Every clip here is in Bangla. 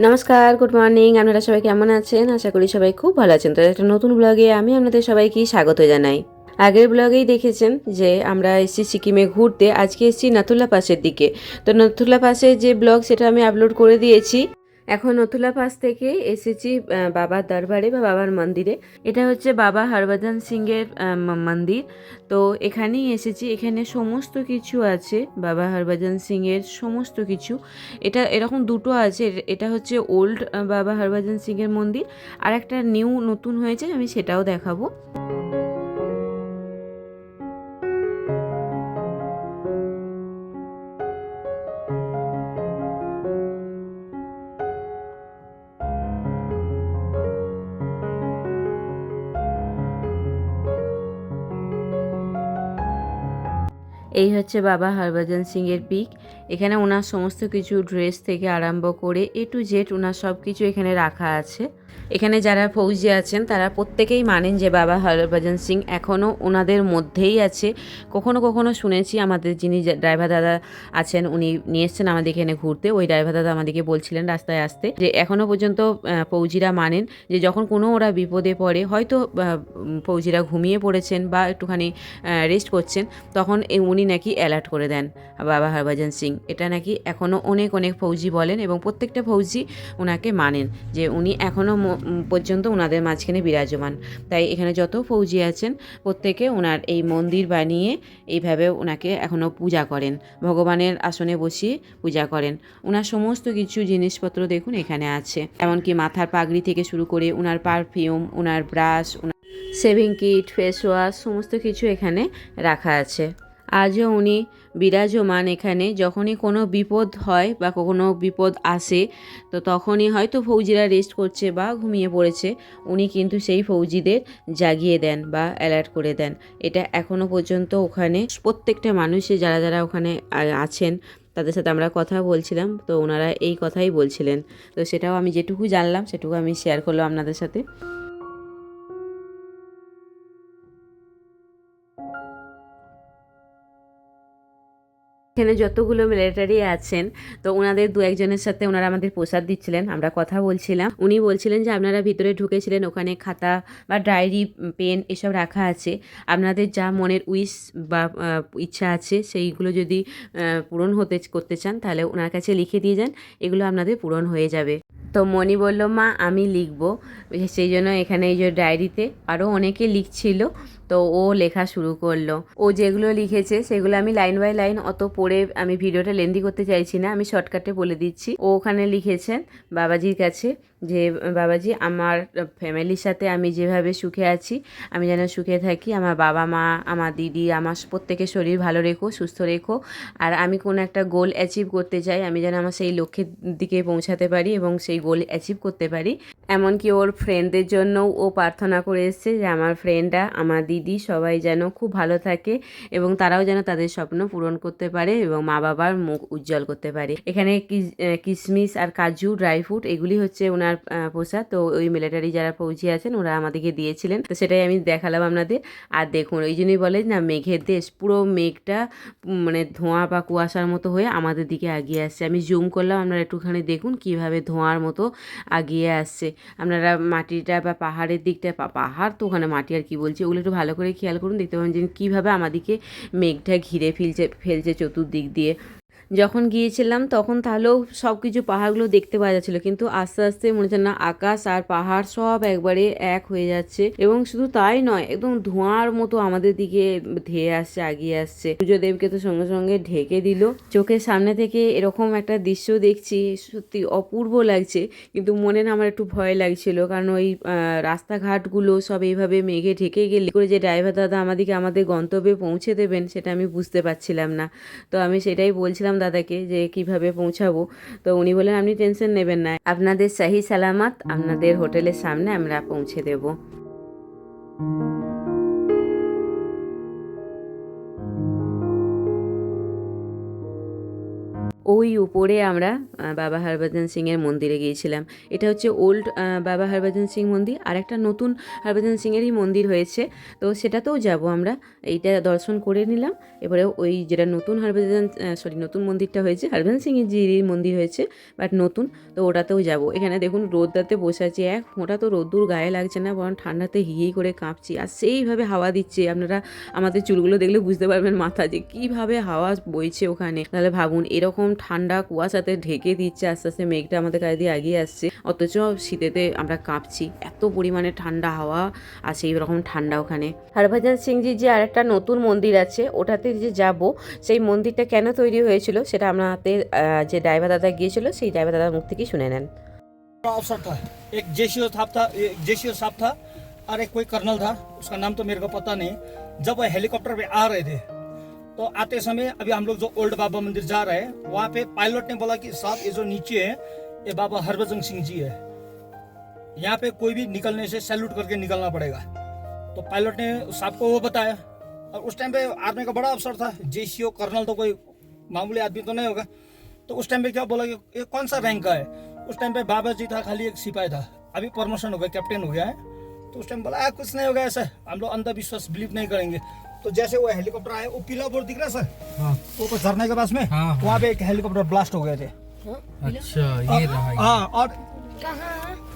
নমস্কার গুড মর্নিং আপনারা সবাই কেমন আছেন? আশা করি সবাই খুব ভালো আছেন। তো একটা নতুন ব্লগে আমি আপনাদের সবাইকে স্বাগত জানাই। আগের ব্লগেই দেখেছেন যে, আমরা এসেছি সিকিমে ঘুরতে। আজকে এসেছি নাথুলা পাসের দিকে। তো নাথুলা পাসের যে ব্লগ সেটা আমি আপলোড করে দিয়েছি। এখন অথুলা পাস থেকে এসেছি বাবার দরবারে বা বাবার মন্দিরে। এটা হচ্ছে বাবা হরভজন সিংয়ের মন্দির। তো এখানেই এসেছি। এখানে সমস্ত কিছু আছে, বাবা হরভজন সিংয়ের সমস্ত কিছু। এটা এরকম দুটো আছে। এটা হচ্ছে ওল্ড বাবা হরভজন সিংয়ের মন্দির। আর একটা নিউ, নতুন হয়েছে, আমি সেটাও দেখাবো। এই হচ্ছে বাবা হরভজন সিংয়ের পিক। এখানে ওনার সমস্ত কিছু ড্রেস থেকে আরম্ভ করে এ টু জেড ওনার সব কিছু এখানে রাখা আছে। এখানে যারা ফৌজি আছেন, তারা প্রত্যেকেই মানেন যে বাবা হরভজন সিং এখনও ওনাদের মধ্যেই আছে। কখনো কখনো শুনেছি আমাদের যিনি ড্রাইভার দাদা আছেন, উনি নিয়ে এসছেন আমাদের এখানে ঘুরতে। ওই ড্রাইভার দাদা আমাদেরকে বলছিলেন রাস্তায় আসতে যে এখনও পর্যন্ত ফৌজিরা মানেন যে, যখন কোনো ওরা বিপদে পড়ে, হয়তো ফৌজিরা ঘুমিয়ে পড়েছেন বা একটুখানি রেস্ট করছেন, তখন উনি নাকি অ্যালার্ট করে দেন বাবা হরভজন সিং। এটা নাকি এখনও অনেক অনেক ফৌজি বলেন এবং প্রত্যেকটা ফৌজি ওনাকে মানেন যে উনি এখনও পর্যন্ত ওনাদের মাঝখানে বিরাজমান। তাই এখানে যত ফৌজি আছেন, প্রত্যেকে ওনার এই মন্দির বানিয়ে এইভাবে ওনাকে এখনও পূজা করেন, ভগবানের আসনে বসিয়ে পূজা করেন। ওনার সমস্ত কিছু জিনিসপত্র দেখুন এখানে আছে। এমনকি মাথার পাগড়ি থেকে শুরু করে ওনার পারফিউম ওনার ব্রাশ ওনার সেভিং কিট ফেস ওয়াশ সমস্ত কিছু এখানে রাখা আছে। আজও উনি বিরাজমান এখানে। যখনই কোনো বিপদ হয় বা কোনো বিপদ আসে, তো তখনই হয়তো ফৌজিরা রেস্ট করছে বা ঘুমিয়ে পড়েছে। উনি কিন্তু সেই ফৌজিদের জাগিয়ে দেন বা অ্যালার্ট করে দেন। এটা এখনও পর্যন্ত ওখানে প্রত্যেকটা মানুষে যারা যারা ওখানে আছেন, তাদের সাথে আমরা কথা বলছিলাম। তো ওনারা এই কথাই বলছিলেন। তো সেটাও আমি যেটুকু জানলাম, সেটুকু আমি শেয়ার করলাম আপনাদের সাথে। এখানে যতগুলো মিলিটারি আছেন, তো ওনাদের দু একজনের সাথে ওনারা আমাদের প্রসাদ দিচ্ছিলেন, আমরা কথা বলছিলাম। উনি বলছিলেন যে, আপনারা ভিতরে ঢুকেছিলেন, ওখানে খাতা বা ডায়েরি পেন এসব রাখা আছে। আপনাদের যা মনের উইশ বা ইচ্ছা আছে, সেইগুলো যদি পূরণ হতে করতে চান, তাহলে ওনার কাছে লিখে দিয়ে যান, এগুলো আপনাদের পূরণ হয়ে যাবে। তো মণি বলল, মা, আমি লিখব। সেই জন্য এখানে এই যে ডায়েরিতে আরও অনেকে লিখছিল। তো ও লেখা শুরু করল। ও যেগুলো লিখেছে, সেগুলো আমি লাইন বাই লাইন অত পড়ে আমি ভিডিওটা লেন্দি করতে চাইছি না, আমি শর্টকাটে বলে দিচ্ছি। ও ওখানে লিখেছেন বাবাজির কাছে যে, বাবাজি, আমার ফ্যামিলির সাথে আমি যেভাবে সুখে আছি, আমি যেন সুখে থাকি। আমার বাবা মা, আমার দিদি, আমার প্রত্যেকের শরীর ভালো রেখো, সুস্থ রেখো। আর আমি কোনো একটা গোল অ্যাচিভ করতে চাই, আমি যেন আমার সেই লক্ষ্যের দিকে পৌঁছাতে পারি এবং সেই গোল অ্যাচিভ করতে পারি। এমনকি ওর ফ্রেন্ডদের জন্যও ও প্রার্থনা করে এসছে যে, আমার ফ্রেন্ডরা আমার দিদি সবাই যেন খুব ভালো থাকে এবং তারাও যেন তাদের স্বপ্ন পূরণ করতে পারে এবং মা বাবার মুখ উজ্জ্বল করতে পারে। এখানে কিশমিশ আর কাজু ড্রাই ফ্রুট এগুলি হচ্ছে ওনার প্রসাদ। তো ওই মিলিটারি যারা পৌঁছে আছেন ওরা আমাদেরকে দিয়েছিলেন। তো সেটাই আমি দেখালাম আপনাদের। আর দেখুন, ওই জন্যই বলে না, মেঘের দেশ পুরো মেঘটা মানে ধোঁয়া বা কুয়াশার মতো হয়ে আমাদের দিকে এগিয়ে আসছে। আমি জুম করলাম, আপনারা একটুখানি দেখুন কীভাবে ধোঁয়ার মতো এগিয়ে আসছে। আপনারা মাটিটা বা পাহাড়ের দিকটা পাহাড় তো ওখানে মাটি আর কি বলছি, ওগুলো একটু ভালো করে খেয়াল করুন দেখতে পাবেন যে কীভাবে আমাদেরকে মেঘটা ঘিরে ফেলছে ফেলছে চতুর্দিক দিয়ে। যখন গিয়েছিলাম, তখন তাহলেও সব কিছু পাহাড়গুলো দেখতে পাওয়া যাচ্ছিল। কিন্তু আস্তে আস্তে মনে হচ্ছে না, আকাশ আর পাহাড় সব একবারে এক হয়ে যাচ্ছে এবং শুধু তাই নয়, একদম ধোঁয়ার মতো আমাদের দিকে ধেয়ে আসছে, আগিয়ে আসছে। সূর্যদেবকে তো সঙ্গে সঙ্গে ঢেকে দিল। চোখের সামনে থেকে এরকম একটা দৃশ্য দেখছি, সত্যি অপূর্ব লাগছে। কিন্তু মনে না, আমার একটু ভয় লাগছিল। কারণ ওই রাস্তাঘাটগুলো সব এইভাবে মেঘে ঢেকে গেলে করে যে ড্রাইভার দাদা আমাদেরকে আমাদের গন্তব্যে পৌঁছে দেবেন, সেটা আমি বুঝতে পারছিলাম না। তো আমি সেটাই বলছিলাম দাদাকে যে কীভাবে পৌঁছাবো। তো উনি বলেন আপনি টেনশন নেবেন না। আপনাদের সাহি সালামাত, আপনাদের হোটেলের সামনে আমরা পৌঁছে দেব। ওই উপরে আমরা বাবা হরভজন সিংয়ের মন্দিরে গিয়েছিলাম। এটা হচ্ছে ওল্ড বাবা হরভজন সিং মন্দির। আর একটা নতুন হরভজন সিংয়েরই মন্দির হয়েছে। তো সেটাতেও যাব আমরা। এইটা দর্শন করে নিলাম। এবারে ওই যেটা নতুন হরভজন সরি নতুন মন্দিরটা হয়েছে, হরভজন সিংয়ের যে মন্দির হয়েছে বাট নতুন, তো ওটাতেও যাব। এখানে দেখুন রোদটাতে বসে আছি। এক ফোঁটা তো রোদ্দুর গায়ে লাগছে না, বরং ঠান্ডাতে হি হি করে কাঁপছি। আর সেইভাবে হাওয়া দিচ্ছে। আপনারা আমাদের চুলগুলো দেখলে বুঝতে পারবেন মাথা যে কীভাবে হাওয়া বইছে ওখানে। তাহলে ভাবুন, এরকম ঠান্ডা কুয়াশাতে ঢেকে দিচ্ছে আস্তে আস্তে মেঘটা আমাদের কাছে দিয়ে এগিয়ে আসছে অথচ শীতেতে আমরা কাঁপছি এত পরিমাণে ঠান্ডা হাওয়া আর সেই রকম ঠান্ডা ওখানে হরভজন সিংজির যে আরেকটা নতুন মন্দির আছে ওটাতে যে যাব সেই মন্দিরটা কেন তৈরি হয়েছিল সেটা আমাদের আহ, যে ড্রাইভার দাদা গিয়েছিল সেই ড্রাইভার দাদার মুখ থেকেই শুনে নেন बड़ा अफसर था एक जेसीओ साहब था एक जेसीओ साहब था और एक कोई कर्नल था उसका नाम तो मेरे को पता नहीं जब वो हेलीकॉप्टर पे आ रहे थे तो आते समय अभी हम लोग जो ओल्ड बाबा मंदिर जा रहे हैं, वहाँ पे पायलट ने बोला कि साहब, ये जो नीचे है, ये बाबा हरभजन सिंह जी है। यहाँ पे कोई भी निकलने से सैल्यूट करके निकलना पड़ेगा। तो पायलट ने साहब को वो बताया। और उस टाइम पे आर्मी का बड़ा अफसर था, जेसीओ, कर्नल तो कोई मामूली आदमी तो नहीं होगा। तो उस टाइम पे क्या बोला कि, ये कौन सा रैंक का है? उस टाइम पे बाबा जी था, खाली एक सिपाही था। अभी प्रमोशन हो गया कैप्टन हो गया है। तो उस टाइम बोला कुछ नहीं होगा ऐसा। हम लोग अंधविश्वास बिलीव नहीं करेंगे। तो जैसे वो हेलीकॉप्टर आया वो पीला बोर्ड दिख रहा है सर? हाँ। वो ऊपर झरने के पास में? हाँ, हाँ। वहाँ पे एक हेलीकॉप्टर ब्लास्ट हो गए थे। अच्छा ये रहा हाँ और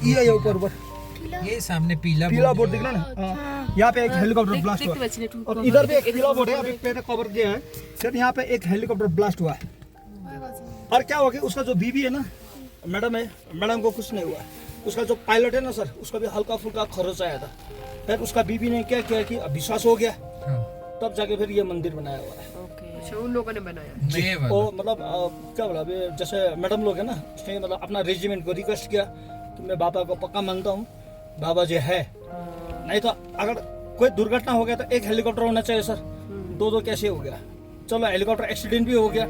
ये ये ऊपर ऊपर। ये सामने पीला पीला बोर्ड दिख रहा है। ना? हाँ। यहाँ पे एक हेलीकॉप्टर ब्लास्ट हुआ। और इधर भी एक पीला बोर्ड है अभी मैंने कवर किया है। फिर यहाँ पे एक हेलीकॉप्टर ब्लास्ट हुआ है। और क्या हुआ कि उसका जो बीबी है ना मैडम है मैडम को कुछ नहीं हुआ। उसका जो पायलट है ना सर उसका भी हल्का फुल्का खरोच आया था। फिर उसका बीबी ने क्या किया कि अब विश्वास हो गया। हाँ, तब जाके फिर ये मंदिर बनाया हुआ है। अच्छा उन लोगों ने बनाया। वो मतलब क्या बोला अभी जैसे मैडम लोग है ना उसने मतलब अपना रेजिमेंट को रिक्वेस्ट किया कि मैं बाबा को पक्का मानता हूँ बाबा जी है। नहीं तो अगर कोई दुर्घटना हो गया तो एक हेलीकॉप्टर होना चाहिए सर। दो दो कैसे हो गया? चलो हेलीकॉप्टर एक्सीडेंट भी हो गया।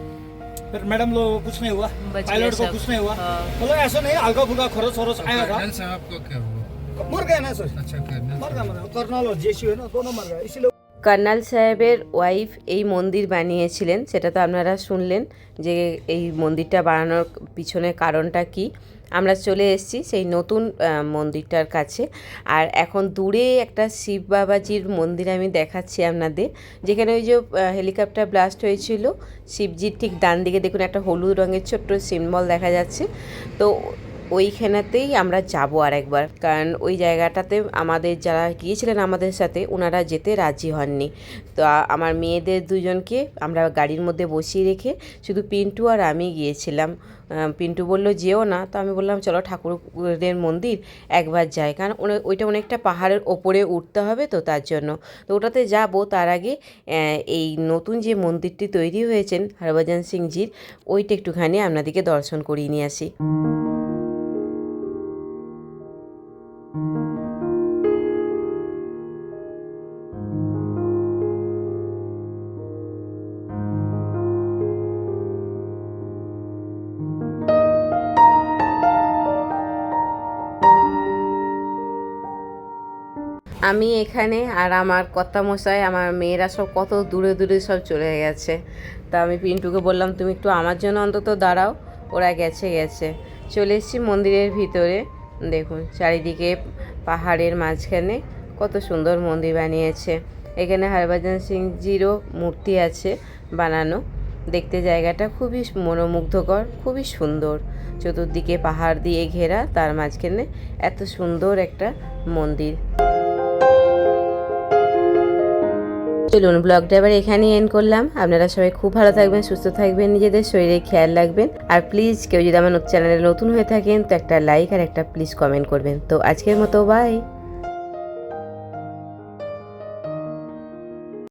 फिर मैडम लोग को कुछ नहीं हुआ। पायलट को कुछ नहीं हुआ। हाँ। मतलब ऐसा नहीं हल्का फुल्का खरोच खरोच आया था। कर्नल साहब को क्या हुआ? मर गया ना सर। अच्छा मर गया मर गया। कर्नल और जेसी है ना दोनों मर गया इसीलिए কর্নাল সাহেবের ওয়াইফ এই মন্দির বানিয়েছিলেন, সেটা তো আপনারা শুনলেন যে এই মন্দিরটা বানানোর পিছনে কারণটা কি। আমরা চলে এসেছি সেই নতুন মন্দিরটার কাছে। আর এখন দূরে একটা শিব বাবাজির মন্দির আমি দেখাচ্ছি আপনাদের, যেখানে ওই যে হেলিকপ্টার ব্লাস্ট হয়েছিল, শিবজির ঠিক ডান দিকে দেখুন একটা হলুদ রঙের ছোট্ট সিম্বল দেখা যাচ্ছে। তো ওইখানেতেই আমরা যাব আর একবার কারণ ওই জায়গাটাতে আমাদের যারা গিয়েছিলেন আমাদের সাথে ওনারা যেতে রাজি হননি। তো আমার মেয়েদের দুজনকে আমরা গাড়ির মধ্যে বসিয়ে রেখে শুধু পিন্টু আর আমি গিয়েছিলাম। পিন্টু বলল, যেও না। তো আমি বললাম, চলো ঠাকুরের মন্দির একবার যাই। কারণ ওইটা অনেকটা পাহাড়ের ওপরে উঠতে হবে তো তার জন্য। তো ওটাতে যাব। তার আগে এই নতুন যে মন্দিরটি তৈরি হয়েছেন হরভজন সিংজির, ওইটা একটুখানি আপনাদেরকে দর্শন করিয়ে নিয়ে আসি। আমি এখানে আর আমার কর্তামশাই, আমার মেয়েরা সব কত দূরে দূরে সব চলে গেছে। তা আমি পিন্টুকে বললাম, তুমি একটু আমার জন্য অন্তত দাঁড়াও, ওরা গেছে গেছে। চলে এসেছি মন্দিরের ভিতরে। দেখুন, চারিদিকে পাহাড়ের মাঝখানে কত সুন্দর মন্দির বানিয়েছে। এখানে হরভজন সিংজিরও মূর্তি আছে বানানো। দেখতে জায়গাটা খুবই মনোমুগ্ধকর, খুবই সুন্দর। চতুর্দিকে পাহাড় দিয়ে ঘেরা, তার মাঝখানে এত সুন্দর একটা মন্দির। চলুন ব্লগটা এবার এখানেই এন্ড করলাম। আপনারা সবাই খুব ভালো থাকবেন, সুস্থ থাকবেন, নিজেদের শরীরে খেয়াল রাখবেন। আর প্লিজ কেউ যদি আমার চ্যানেলে নতুন হয়ে থাকেন, তো একটা লাইক আর একটা প্লিজ কমেন্ট করবেন। তো আজকের মতো বাই